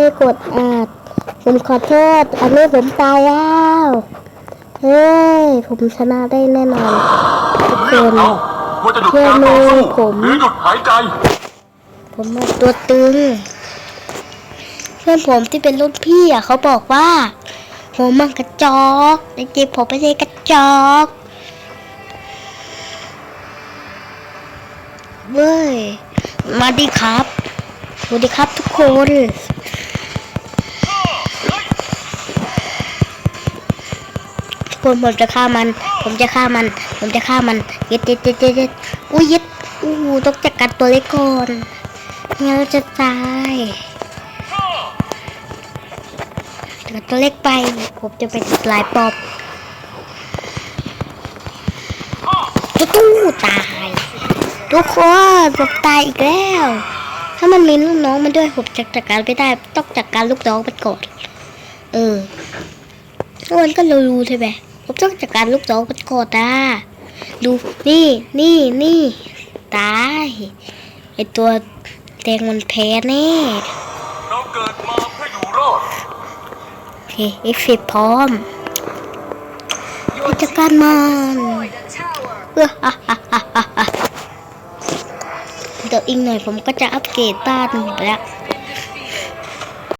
ไม่กดอัดผมขอโทษ อันนี้ผมตายแล้ว เฮ้ย ผมชนะได้แน่นอนทุกคเลือกนเอาว่าจะหยุดการต่อสู้หรือหยุดหายใจ ผมมาตัวตึง เพื่อนผมที่เป็นรุ่นพี่อะเขาบอกว่า ผมมันกระจอกจริงๆผมไม่ใช่กระจอกเว้ย มาดีครับสวัสดีครับทุกคน ทุกคนผมจะฆ่ามัน ผมจะฆ่ามัน ผมจะฆ่ามันเย็ดเย็ดเย็ดเย็ดเย็ดอุ้ยเย็ดอู้ต้องจัดการตัวเล็กก่อนงั้นเราจะตายจัดการตัวเล็กไป ผมจะเป็นลายปอบจะตู้ตาย ทุกคนผมตายอีกแล้ว ถ้ามันมีลูกน้องมันด้วยผมจะจัดการไม่ได้ ต้องจัดการลูกน้องมันก่อน เออแล้วมันก็รู้ๆใช่ไหม ผมต้องจัดการลูกน้องมันก่อนนะดูนี่นี่นี่ตายไอตัวแดงมันแพ้แน่เราเกิดมาเพื่ออยู่รอดโอเคเอฟเฟกต์พร้อมจัดการมันเออฮ่าฮ่าฮ่าฮ่าฮ่าเดี๋ยวอีกหน่อยผมก็จะอัปเกรดบ้านไปแล้ว